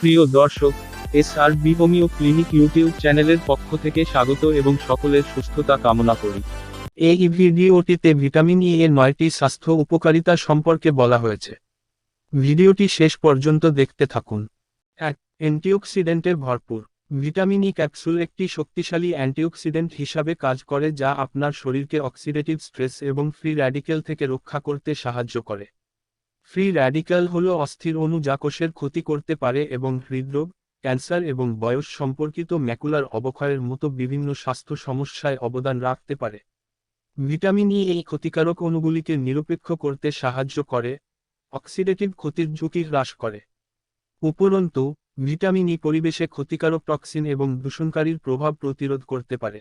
প্রিয় দর্শক S R B homeo clinic YouTube চ্যানেলের পক্ষ থেকে স্বাগত এবং সকলের সুস্থতা কামনা করি। এই ভিডিওটিতে ভিটামিন ই এর নয়টি স্বাস্থ্য উপকারিতা সম্পর্কে বলা হয়েছে। ভিডিওটি শেষ পর্যন্ত দেখতে থাকুন। এক, অ্যান্টিঅক্সিডেন্টের ভরপুর। ভিটামিন ই ক্যাপসুল একটি শক্তিশালী অ্যান্টিঅক্সিডেন্ট হিসাবে কাজ করে যা আপনার শরীরকে অক্সিডেটিভ স্ট্রেস এবং ফ্রি র্যাডিক্যাল থেকে রক্ষা করতে সাহায্য করে। ফ্রি র্যাডিক্যাল হল অস্থির অণু যা কোষের ক্ষতি করতে পারে এবং হৃদরোগ, ক্যান্সার এবং বয়স সম্পর্কিত ম্যাকুলার অবক্ষয়ের মতো বিভিন্ন স্বাস্থ্য সমস্যায় অবদান রাখতে পারে। ভিটামিন ই এই ক্ষতিকারক অণুগুলিকে নিরপেক্ষ করতে সাহায্য করে, অক্সিডেটিভ ক্ষতির ঝুঁকি হ্রাস করে। উপরন্তু, ভিটামিন ই পরিবেশে ক্ষতিকারক টক্সিন এবং দূষণকারীর প্রভাব প্রতিরোধ করতে পারে।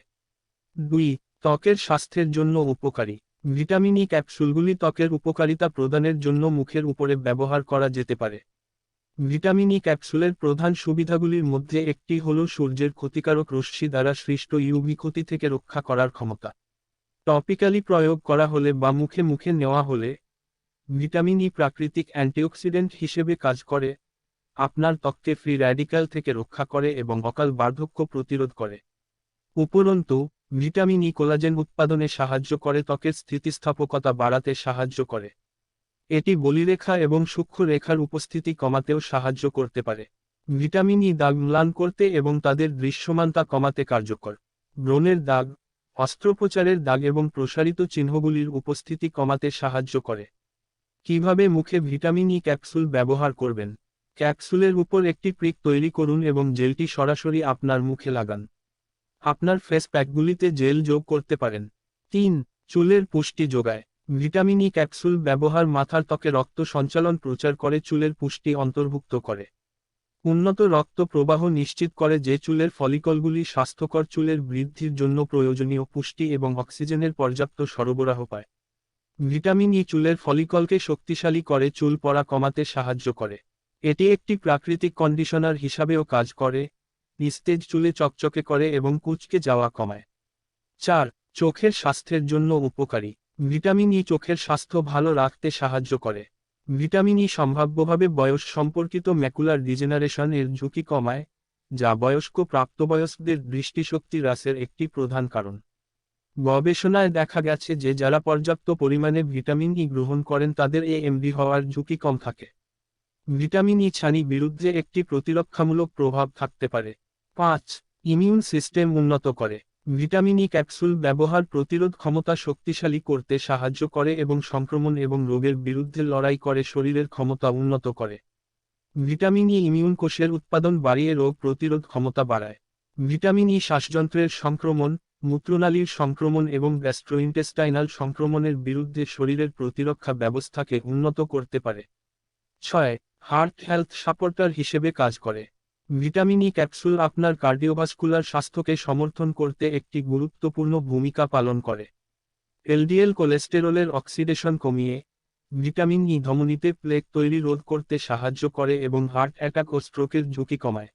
দুই, ত্বকের স্বাস্থ্যের জন্য উপকারী। ভিটামিন ই ক্যাপসুলগুলি ত্বকের উপকারিতা প্রদানের জন্য মুখের উপরে ব্যবহার করা যেতে পারে। ভিটামিন ই ক্যাপসুলের প্রধান সুবিধাগুলির মধ্যে একটি হল সূর্যের ক্ষতিকারক রশ্মি দ্বারা সৃষ্ট ইউভি ক্ষতি থেকে রক্ষা করার ক্ষমতা। টপিক্যালি প্রয়োগ করা হলে বা মুখে মুখে নেওয়া হলে ভিটামিন ই প্রাকৃতিক অ্যান্টিঅক্সিডেন্ট হিসেবে কাজ করে, আপনার ত্বককে ফ্রি র্যাডিক্যাল থেকে রক্ষা করে এবং অকাল বার্ধক্য প্রতিরোধ করে। উপরন্তু ভিটামিন ই কোলাজেন উৎপাদনে সাহায্য করে, ত্বকের স্থিতিস্থাপকতা বাড়াতে সাহায্য করে। এটি বলিরেখা এবং সূক্ষ্ম রেখার উপস্থিতি কমাতেও সাহায্য করতে পারে। ভিটামিন ই দাগ ম্লান করতে এবং তাদের দৃশ্যমানতা কমাতে কার্যকর। ব্রণের দাগ, অস্ত্রোপচারের দাগ এবং প্রসারিত চিহ্নগুলির উপস্থিতি কমাতে সাহায্য করে। কীভাবে মুখে ভিটামিন ই ক্যাপসুল ব্যবহার করবেন? ক্যাপসুলের উপর একটি প্রিক তৈরি করুন এবং জেলটি সরাসরি আপনার মুখে লাগান। আপনার ফেস প্যাকগুলিতে জেল যোগ করতে পারেন। তিন, চুলের পুষ্টি যোগায়। ভিটামিন ই ক্যাপসুল ব্যবহার মাথার ত্বকে রক্ত সঞ্চালন প্রচার করে, চুলের পুষ্টি অন্তর্ভুক্ত করে। উন্নত রক্ত প্রবাহ নিশ্চিত করে যে চুলের ফলিকলগুলি স্বাস্থ্যকর, চুলের বৃদ্ধির জন্য প্রয়োজনীয় পুষ্টি এবং অক্সিজেনের পর্যাপ্ত সরবরাহ পায়। ভিটামিন ই চুলের ফলিকলকে শক্তিশালী করে, চুল পড়া কমাতে সাহায্য করে। এটি একটি প্রাকৃতিক কন্ডিশনার হিসাবেও কাজ করে। নিস্তেজ চুলে চকচকে করে এবং কুচকে যাওয়া কমায়। চার, চোখের স্বাস্থ্যের জন্য উপকারী। ভিটামিন ই চোখের স্বাস্থ্য ভালো রাখতে সাহায্য করে। ভিটামিন ই সম্ভাব্যভাবে বয়স সম্পর্কিত ম্যাকুলার ডিজেনারেশন এর ঝুঁকি কমায়, যা বয়স্ক প্রাপ্তবয়স্কদের দৃষ্টিশক্তি হ্রাসের একটি প্রধান কারণ। গবেষণায় দেখা গেছে যে যারা পর্যাপ্ত পরিমাণে ভিটামিন ই গ্রহণ করেন তাদের এ এএমডি হওয়ার ঝুঁকি কম থাকে। ভিটামিন ই ছানি বিরুদ্ধে একটি প্রতিরক্ষামূলক প্রভাব থাকতে পারে। পাঁচ, ইমিউন সিস্টেম উন্নত করে। ভিটামিন ই ক্যাপসুল ব্যবহার প্রতিরোধ ক্ষমতা শক্তিশালী করতে সাহায্য করে এবং সংক্রমণ এবং রোগের বিরুদ্ধে লড়াই করে শরীরের ক্ষমতা উন্নত করে। ভিটামিন ই ইমিউন কোষের উৎপাদন বাড়িয়ে রোগ প্রতিরোধ ক্ষমতা বাড়ায়। ভিটামিন ই শ্বাসযন্ত্রের সংক্রমণ, মূত্রনালীর সংক্রমণ এবং গ্যাস্ট্রোইন্টেস্টাইনাল সংক্রমণের বিরুদ্ধে শরীরের প্রতিরক্ষা ব্যবস্থাকে উন্নত করতে পারে। ছয় হার্ট হেলথ সাপোর্টার হিসেবে কাজ করে। ভিটামিন ই ক্যাপসুল আপনার কার্ডিওভাস্কুলার স্বাস্থ্যকে সমর্থন করতে একটি গুরুত্বপূর্ণ ভূমিকা পালন করে। এলডিএল কোলেস্টেরলের অক্সিডেশন কমিয়ে ভিটামিন ই ধমনীতে প্লেক তৈরি রোধ করতে সাহায্য করে এবং হার্ট অ্যাটাক ও স্ট্রোকের ঝুঁকি কমায়।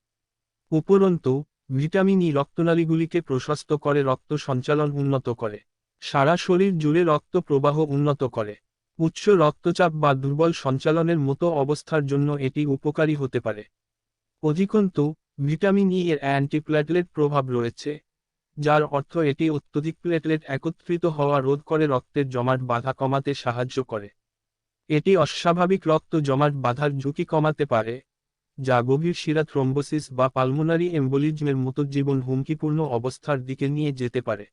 উপরন্তু, ভিটামিন ই রক্তনালীগুলিকে প্রশস্ত করে রক্ত সঞ্চালন উন্নত করে, সারা শরীর জুড়ে রক্ত প্রবাহ উন্নত করে। উচ্চ রক্তচাপ বা দুর্বল সঞ্চালনের মতো অবস্থার জন্য এটি উপকারী হতে পারে। অধিকন্তু, ভিটামিন ই এর অ্যান্টিপ্ল্যাটলেট প্রভাব রয়েছে, যার অর্থ এটি অত্যধিক প্লেটলেট একত্রিত হওয়া রোধ করে রক্তের জমাট বাধা কমাতে সাহায্য করে। এটি অস্বাভাবিক রক্ত জমাট বাধার ঝুঁকি কমাতে পারে, যা গভীর শিরা থ্রম্বোসিস বা পালমোনারি এম্বোলিজমের মতো জীবন হুমকিপূর্ণ অবস্থার দিকে নিয়ে যেতে পারে।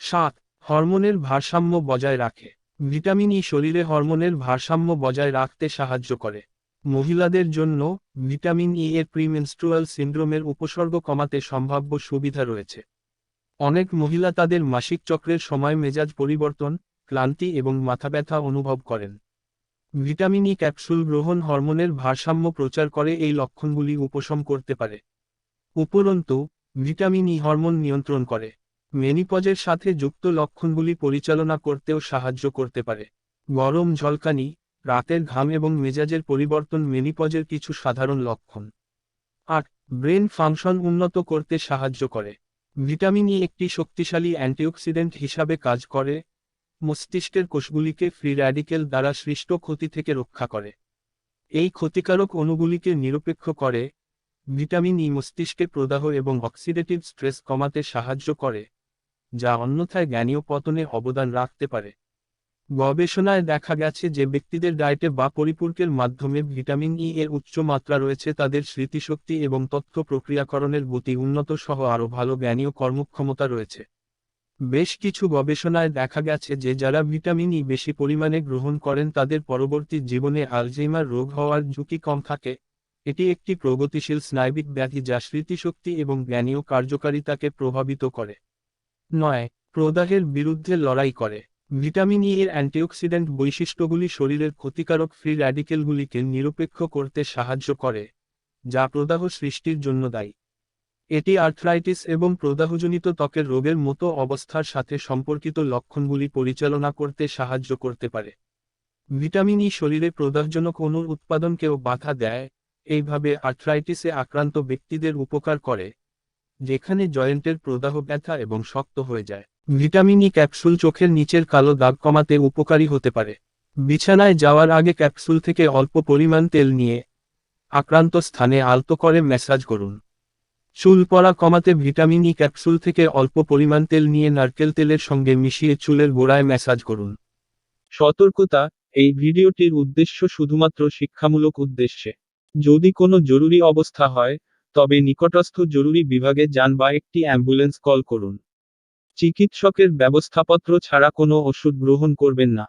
সাত, হরমোনের ভারসাম্য বজায় রাখে। ভিটামিন ই শরীরে হরমোনের ভারসাম্য বজায় রাখতে সাহায্য করে। মহিলাদের জন্য ভিটামিন ই এর প্রিমেনস্ট্রুয়াল সিন্ড্রোমের উপসর্গ কমাতে সম্ভাব্য সুবিধা রয়েছে। অনেক মহিলা তাদের মাসিক চক্রের সময় মেজাজ পরিবর্তন, ক্লান্তি এবং মাথা ব্যথা অনুভব করেন। ভিটামিন ই ক্যাপসুল গ্রহণ হরমোনের ভারসাম্য প্রচার করে এই লক্ষণগুলি উপশম করতে পারে। উপরন্তু, ভিটামিন ই হরমোন নিয়ন্ত্রণ করে। মেনিপজের সাথে যুক্ত লক্ষণগুলি পরিচালনা করতেও সাহায্য করতে পারে। গরম, ঝলকানি রাতের ঘাম এবং মেজাজের পরিবর্তন মেনিপজের কিছু সাধারণ লক্ষণ। আট, ব্রেন ফাংশন উন্নত করতে সাহায্য করে। ভিটামিন ই একটি শক্তিশালী অ্যান্টিঅক্সিডেন্ট হিসাবে কাজ করে। মস্তিষ্কের কোষগুলিকে ফ্রি র্যাডিক্যাল দ্বারা সৃষ্ট ক্ষতি থেকে রক্ষা করে। এই ক্ষতিকারক অণুগুলিকে নিরপেক্ষ করে। ভিটামিন ই মস্তিষ্কে প্রদাহ এবং অক্সিডেটিভ স্ট্রেস কমাতে সাহায্য করে, যা অন্যথায় জ্ঞানীয় পতনে অবদান রাখতে পারে। গবেষণায় দেখা গেছে যে ব্যক্তিদের ডায়েটে বা পরিপূরকের মাধ্যমে ভিটামিন ই এর উচ্চ মাত্রা রয়েছে, তাদের স্মৃতিশক্তি এবং তথ্য প্রক্রিয়াকরণের গতি উন্নত সহ আরও ভালো জ্ঞানীয় কর্মক্ষমতা রয়েছে। বেশ কিছু গবেষণায় দেখা গেছে যে যারা ভিটামিন ই বেশি পরিমাণে গ্রহণ করেন, তাদের পরবর্তী জীবনে আলজেইমার রোগ হওয়ার ঝুঁকি কম থাকে। এটি একটি প্রগতিশীল স্নায়বিক ব্যাধি যা স্মৃতিশক্তি এবং জ্ঞানীয় কার্যকারিতাকে প্রভাবিত করে। নয়, প্রদাহের বিরুদ্ধে লড়াই করে। ভিটামিন ই এর অ্যান্টিঅক্সিডেন্ট বৈশিষ্ট্যগুলি শরীরের ক্ষতিকারক ফ্রি র্যাডিকেলগুলিকে নিরপেক্ষ করতে সাহায্য করে, যা প্রদাহ সৃষ্টির জন্য দায়ী। এটি আর্থ্রাইটিস এবং প্রদাহজনিত ত্বকের রোগের মতো অবস্থার সাথে সম্পর্কিত লক্ষণগুলি পরিচালনা করতে সাহায্য করতে পারে। ভিটামিন ই শরীরে প্রদাহজনক অণুর উৎপাদনকেও বাধা দেয়, এইভাবে আর্থ্রাইটিসে আক্রান্ত ব্যক্তিদের উপকার করে, যেখানে জয়েন্টের প্রদাহ ব্যথা এবং শক্ত হয়ে যায়। ভিটামিন ই ক্যাপসুল চোখের নিচের কালো দাগ কমাতে উপকারী হতে পারে। বিছানায় যাওয়ার আগে ক্যাপসুল থেকে অল্প পরিমাণ তেল নিয়ে আক্রান্ত স্থানে আলতো করে ম্যাসাজ করুন। চুল পড়া কমাতে ভিটামিন ই ক্যাপসুল থেকে অল্প পরিমাণ তেল নিয়ে নারকেল তেলের সঙ্গে মিশিয়ে চুলের গোড়ায় ম্যাসাজ করুন। সতর্কতা, এই ভিডিওটির উদ্দেশ্য শুধুমাত্র শিক্ষামূলক উদ্দেশ্যে। যদি কোনো জরুরি অবস্থা হয়, তবে নিকটস্থ জরুরি বিভাগে যান বা একটি অ্যাম্বুলেন্স কল করুন। চিকিৎসকের ব্যবস্থাপত্র ছাড়া কোনো ওষুধ গ্রহণ করবেন না।